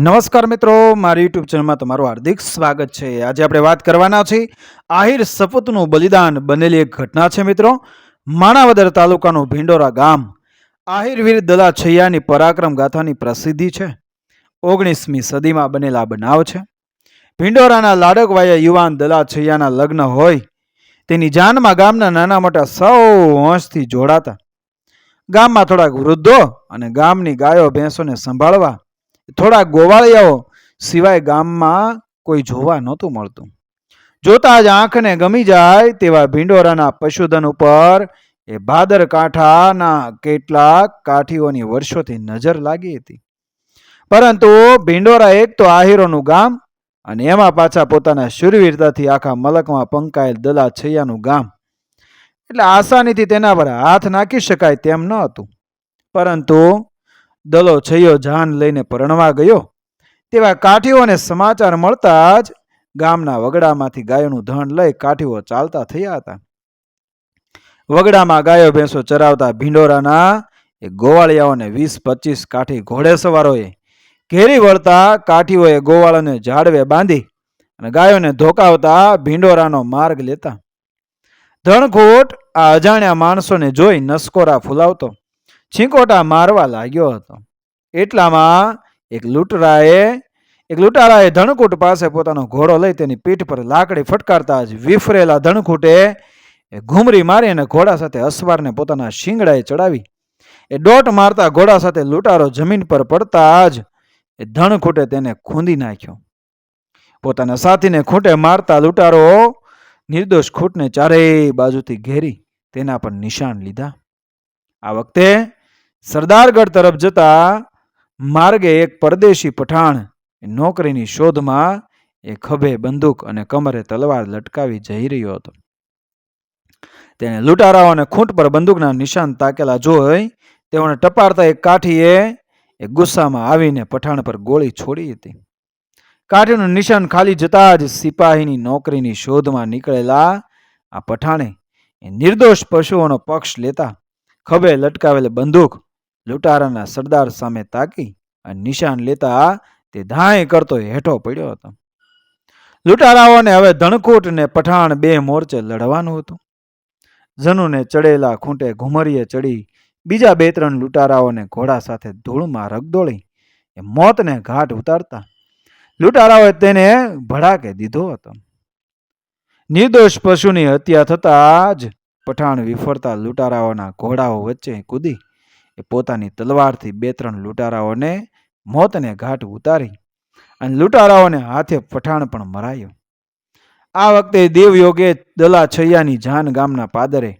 નમસ્કાર મિત્રો, મારી યુટ્યુબ ચેનલમાં તમારું હાર્દિક સ્વાગત છે. આજે આપણે વાત કરવાના છીએ, આહિર સપૂતનું બલિદાન બનેલી એક ઘટના છે મિત્રો, માણાવદર તાલુકાનું ભીંડોરા ગામ. આહિરવીર દલા છૈયાની પરાક્રમ ગાથાની પ્રસિદ્ધિ છે. ઓગણીસમી સદીમાં બનેલા બનાવ છે. ભીંડોરાના લાડકવાયા યુવાન દલા છૈયાના લગ્ન હોય, તેની જાનમાં ગામના નાના મોટા સૌ વંશથી જોડાતા. ગામમાં થોડાક વૃદ્ધો અને ગામની ગાયો ભેંસોને સંભાળવા થોડા ગોવાળિયાઓ સિવાય ગામમાં કોઈ જોવા નહોતું મળતું. જોતા જ આંખને ગમી જાય તેવા ભીંડોરાના પશુધન ઉપર એ ભાદર કાંઠાના કેટલાક કાઠીઓની વર્ષોથી નજર લાગી હતી. પરંતુ ભીંડોરા એક તો આહીરોનું ગામ અને એમાં પાછા પોતાના શૂરવીરતાથી આખા મલકમાં પંકાયેલ દલા છૈયાનું ગામ. એટલે આસાનીથી તેના પર હાથ નાખી શકાય તેમ ન હતું. પરંતુ દલો છૈયો જાન લઈને પરણવા ગયો. તેવા કાઠીઓને સમાચાર મળતા જ ગામના વગડામાંથી ગાયોનું ધણ લઈ કાઠીઓ ચાલતા થયા હતા. વગડામાં ગાયો ભેંસો ચરાવતા ભીંડોરાના એ ગોવાળિયાઓને વીસ, પચીસ કાઠી ઘોડે સવારોએ ઘેરી વળતા કાઠીઓએ ગોવાળાને ઝાડવે બાંધી અને ગાયોને ધોકાવતા ભીંડોરાનો માર્ગ લેતા. ધણખોટ આ અજાણ્યા માણસોને જોઈ નસકોરા ફૂલાવતો. છીંકોટા મારવા લાગ્યો હતો. એટલામાં એક લૂંટરાએ, એક લૂંટારાએ ધણકૂટ પાસે પોતાનો ઘોડો લઈ તેની પીઠ પર લાકડી ફટકારતા જ વિફરેલા ધણકૂટે એ ઘૂમરી મારી અને ઘોડા સાથે અસવારને પોતાના શિંગડાએ ચડાવી. એ દોટ મારતા ઘોડા સાથે લૂંટારો જમીન પર પડતા જ એ ધણખૂટે તેને ખૂંદી નાખ્યો. પોતાના સાથીને ખૂંટે મારતા લૂંટારો નિર્દોષ ખૂટને ચારેય બાજુથી ઘેરી તેના પર નિશાન લીધા. આ વખતે સરદારગઢ તરફ જતા માર્ગે એક પરદેશી પઠાણ. નોકરીની શોધમાં એ ખભે બંદૂક અને કમરે તલવાર લટકાવી જઈ રહ્યો હતો. તેને લૂંટારાઓને ખૂંટ પર બંદૂકના નિશાન તાકેલા જોઈ તેઓને ટપારતા એક કાઠીએ એ ગુસ્સામાં આવીને પઠાણ પર ગોળી છોડી હતી. કાઠીનું નિશાન ખાલી જતા જ સિપાહીની નોકરીની શોધમાં નીકળેલા આ પઠાણે એ નિર્દોષ પશુઓનો પક્ષ લેતા ખભે લટકાવેલ બંદૂક લૂંટારાના સરદાર સામે તાકી અને નિશાન લેતા તે ધાય કરતો હેઠો પડ્યો હતો. લૂંટારાઓને હવે ધણકૂટ ને પઠાણ બે મોરચે લડવાનું હતું. જનુને ચડેલા ખૂંટે ઘુમરીએ ચડી બીજા બે ત્રણ લૂંટારાઓને ઘોડા સાથે ધૂળમાં રગદોળી એ મોતને ઘાટ ઉતારતા. લૂંટારાઓએ તેને ભડાકે દીધો હતો. નિર્દોષ પશુની હત્યા થતાં જ પઠાણ વિફરતા લૂંટારાઓના ઘોડાઓ વચ્ચે કૂદી એ પોતાની તલવારથી બે ત્રણ લૂંટારાઓને મોતને ઘાટ ઉતારી અને લૂંટારાઓને હાથે પઠાણ પણ મરાયો. આ વખતે દેવયોગે દલા છૈયાની જાન ગામના પાદરે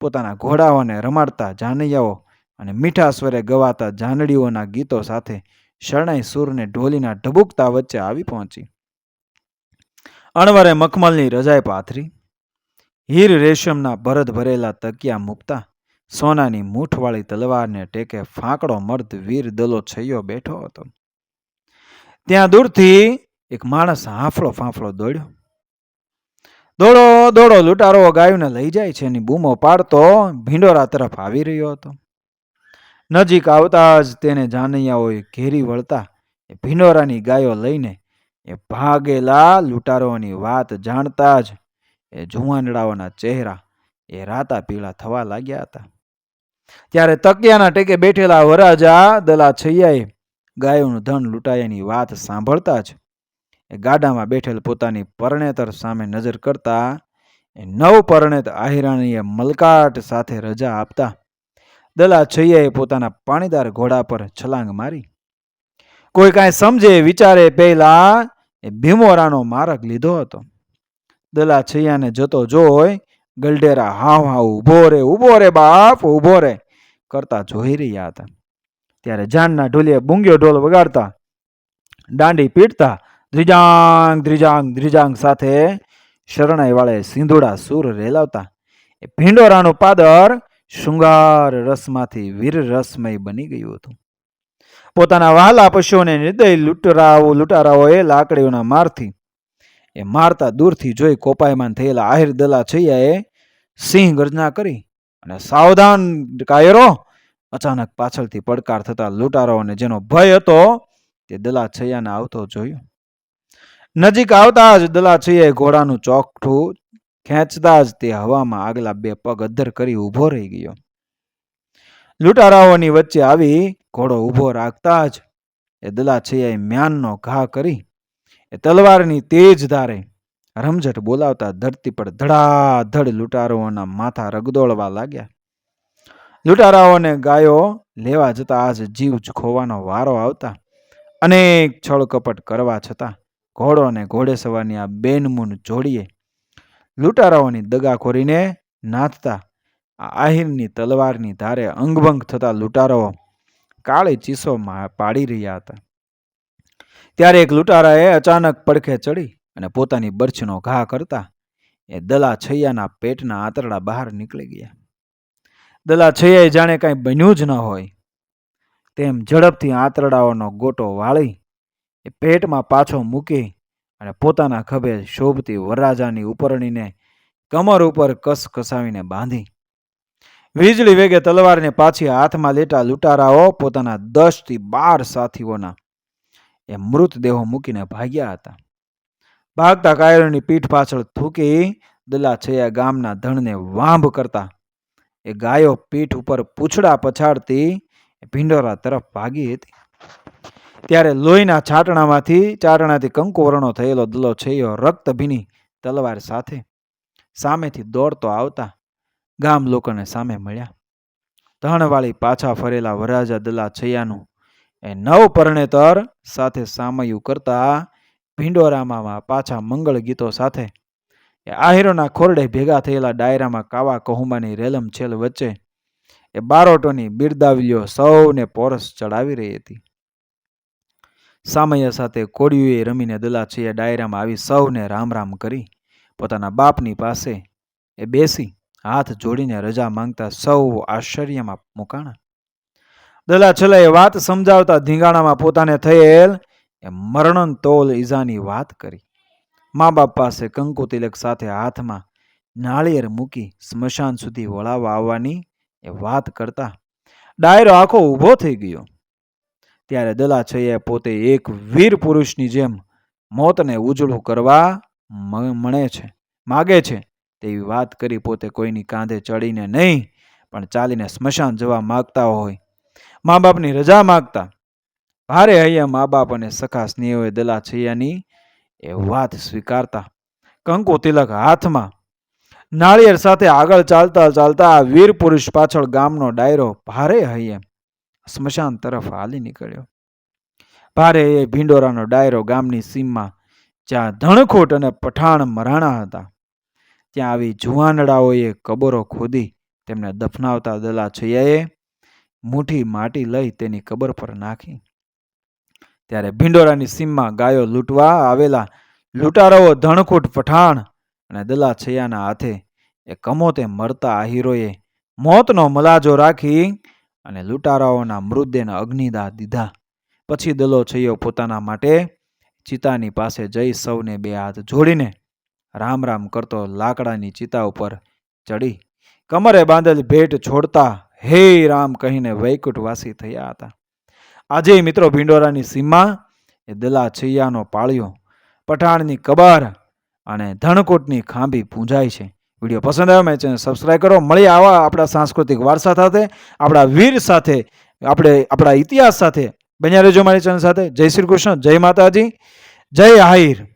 પોતાના ઘોડાઓને રમાડતા જાનૈયાઓ અને મીઠા સ્વરે ગવાતા જાનડીઓના ગીતો સાથે શરણાઈ સૂરને ઢોલીના ઢબુકતા વચ્ચે આવી પહોંચી. અણવરે મખમલની રજાઈ પાથરી. હીર રેશમના ભરત ભરેલા તકિયા મૂકતા સોનાની મૂઠવાળી તલવારને ટેકે ફાંકડો મર્દ વીર દલો છૈયો બેઠો હતો. ત્યાં દૂરથી એક માણસ હાંફળો ફાંફળો દોડ્યો. દોડો દોડો, લૂંટારો ગાયોને લઈ જાય છે એની બૂમો પાડતો ભીંડોરા તરફ આવી રહ્યો હતો. નજીક આવતા જ તેને જાનૈયાઓએ ઘેરી વળતા એ ભીંડોરાની ગાયો લઈને એ ભાગેલા લૂંટારોની વાત જાણતા જ એ જુવાનડાઓના ચહેરા એ રાતા પીળા થવા લાગ્યા હતા. ત્યારે તકિયાના ટેકે બેઠેલા વરાજા દલા છૈયાએ ગાયોનું ધન લૂંટાયાની વાત સાંભળતા જ એ ગાડામાં બેઠેલ પોતાની પરણેતર સામે નજર કરતા એ નવ પરણેત આહિરાણીએ મલકાટ સાથે રજા આપતા દલા છૈયાએ પોતાના પાણીદાર ઘોડા પર છલાંગ મારી. કોઈ કાંઈ સમજે વિચારે પહેલા એ ભીમોરાનો માર્ગ લીધો હતો. દલા છૈયાને જતો જોઈ ગલડેરા, હાવ હાવ ઊભો રે ઊભો રે બાપ ઊભો રે. કરતા જોઈ રહ્યા હતા. ત્યારે જાનના ઢોલીએ બુંગ્યો ઢોલ વગાડતા, દાંડી પીટતા ધ્રિજાંગ દ્રિજાંગ ધ્રિજાંગ સાથે શરણાઈ વાળે સિંધુડા સૂર રેલાવતા. એ ભીંડોરાનું પાદર શૃંગાર રસમાંથી વીર રસમય બની ગયું હતું. પોતાના વહાલા પશુઓને નિર્દય લૂંટરાઓ, લૂંટારાઓએ લાકડીઓના મારથી એ મારતા દૂરથી જોઈ કોપાયમાન થયેલા આહિર દલા છૈયાએ સિંહ ગર્જના કરી અને સાવધાન કાયરો અચાનક પાછળથી પડકાર થતા લૂંટારાઓને જેનો ભય હતો તે દલા છૈયાને આવતો જોયો. નજીક આવતા જ દલા છૈયાએ ઘોડાનું ચોકઠું ખેંચતા જ તે હવામાં આગલા બે પગ અદ્ધર કરી ઊભો રહી ગયો. લૂંટારાઓની વચ્ચે આવી ઘોડો ઊભો રાખતા જ એ દલા છૈયાએ મ્યાનનો ઘા કરી એ તલવારની તેજ ધારે રમઝટ બોલાવતા ધરતી પર ધડાધડ લૂંટારાઓના માથા રગદોળવા લાગ્યા. લૂંટારાઓને ગાયો લેવા જતા આજ જીવ જ ખોવાનો વારો આવતા. અનેક છળ કપટ કરવા છતાં ઘોડો અને ઘોડેસવારની આ બેનમૂન જોડીએ લૂંટારાઓની દગાખોરીને નાથતા. આહિરની તલવારની ધારે અંગભંગ થતા લૂંટારાઓ કાળી ચીસો પાડી રહ્યા હતા. ત્યારે એક લૂંટારાએ અચાનક પડખે ચડી અને પોતાની બર્છનો ઘા કરતા એ દલા છૈયાના પેટના આંતરડા બહાર નીકળી ગયા. દલા છૈયાએ જાણે કાંઈ બન્યું જ ન હોય. તેમ ઝડપથી આંતરડાઓનો ગોટો વાળી એ પેટમાં પાછો મૂકી અને પોતાના ખભે શોભતી વરરાજાની ઉપરણીને કમર ઉપર કસ કસાવીને બાંધી. વીજળી વેગે તલવારને પાછી હાથમાં લેતા લૂંટારાઓ પોતાના દસથી બાર સાથીઓના એ મૃતદેહો મૂકીને ભાગ્યા હતા. ભાગતા કાયરોની પીઠ પાછળ થૂકી દલાછયા ગામના ધણને વાંભ કરતા એ ગાયો પીઠ ઉપર પૂંછડા પછાડતી ભીંડોરા તરફ ભાગી હતી. ત્યારે લોહીના છાટણામાંથી ચાટણાથી કંકુ વર્ણો થયેલો દલો છૈયો રક્ત ભીની તલવાર સાથે સામેથી દોડતો આવતા ગામ લોકોને સામે મળ્યા. ધણવાળી પાછા ફરેલા વરાજા દલા છૈયાનું એ નવ પરણેતર સાથે સામયું કરતા ભીંડોરામાં પાછા મંગળ ગીતો સાથે. એ આહિરોના ખોરડે ભેગા થયેલા ડાયરામાં કાવા કહુમાની રેલમ છેલ વચ્ચે એ બારોટોની બિરદાવલીઓ સૌને પોરસ ચડાવી રહી હતી. સામૈયા સાથે કોડિયુએ રમીને દલા છૈયા ડાયરામાં આવી સૌને રામ રામ કરી. પોતાના બાપની પાસે એ બેસી હાથ જોડીને રજા માંગતા સૌ આશ્ચર્યમાં મુકાણા. દલા છલાએ વાત સમજાવતા ધીંગાણામાં પોતાને થયેલ એ મરણંતોલ ઈજાની વાત કરી. મા બાપ પાસે કંકુ તિલક સાથે હાથમાં નાળિયેર મૂકી સ્મશાન સુધી વળાવવા આવવાની એ વાત કરતા ડાયરો આખો ઊભો થઈ ગયો. ત્યારે દલા છૈયાએ પોતે એક વીર પુરુષની જેમ મોતને ઉજળું કરવા મણે છે, માગે છે તેવી વાત કરી પોતે કોઈની કાંધે ચડીને નહીં પણ ચાલીને સ્મશાન જવા માગતા હોય મા બાપની રજા માગતા. ભારે હૈયા મા બાપ અને સખા સ્નેહોએ દલા છૈયાની એ વાત સ્વીકારતા. કંકુ તિલક હાથમાં. નાળિયેર સાથે આગળ ચાલતા ચાલતા આ વીર પુરુષ પાછળ ગામનો ડાયરો ભારે હૈયે સ્મશાન તરફ હાલી નીકળ્યો. ભારે એ ભીંડોરાનો ડાયરો ગામની સીમમાં, જ્યાં ધણખોટ અને પઠાણ મરાણા હતા. ત્યાં આવી જુવાનડાઓએ કબરો ખોદી તેમને દફનાવતા દલા છૈયાએ મુઠ્ઠી માટી લઈ તેની કબર પર નાખી. ત્યારે ભીંડોરાની સીમમાં ગાયો લૂંટવા આવેલા લૂંટારાઓ ધણખૂટ પઠાણ અને દલા છૈયાના હાથે એ કમોતે મરતા આહીરોએ મોતનો મલાજો રાખી અને લૂંટારાઓના મૃતદેહને અગ્નિદા દીધા. પછી દલો છૈયો પોતાના માટે ચિતાની પાસે જઈ સૌને બે હાથ જોડીને રામ રામ કરતો લાકડાની ચિતા ઉપર ચડી. કમરે બાંધેલ ભેટ છોડતા હે રામ કહીને વૈકુંઠવાસી થયા હતા. આજે મિત્રો ભીંડોરાની સીમા એ દલા છૈયાનો પાળ્યો, પઠાણની કબાર અને ધણકોટની ખાંભી પૂંજાય છે. વીડિયો પસંદ આવ્યો મેં ચેનલ સબસ્ક્રાઈબ કરો. મળી આવા આપણા સાંસ્કૃતિક વારસા સાથે, આપણા વીર સાથે, આપણે આપણા ઇતિહાસ સાથે. બન્યા રહેજો મારી ચેનલ સાથે. જય શ્રી કૃષ્ણ, જય માતાજી, જય આહિર.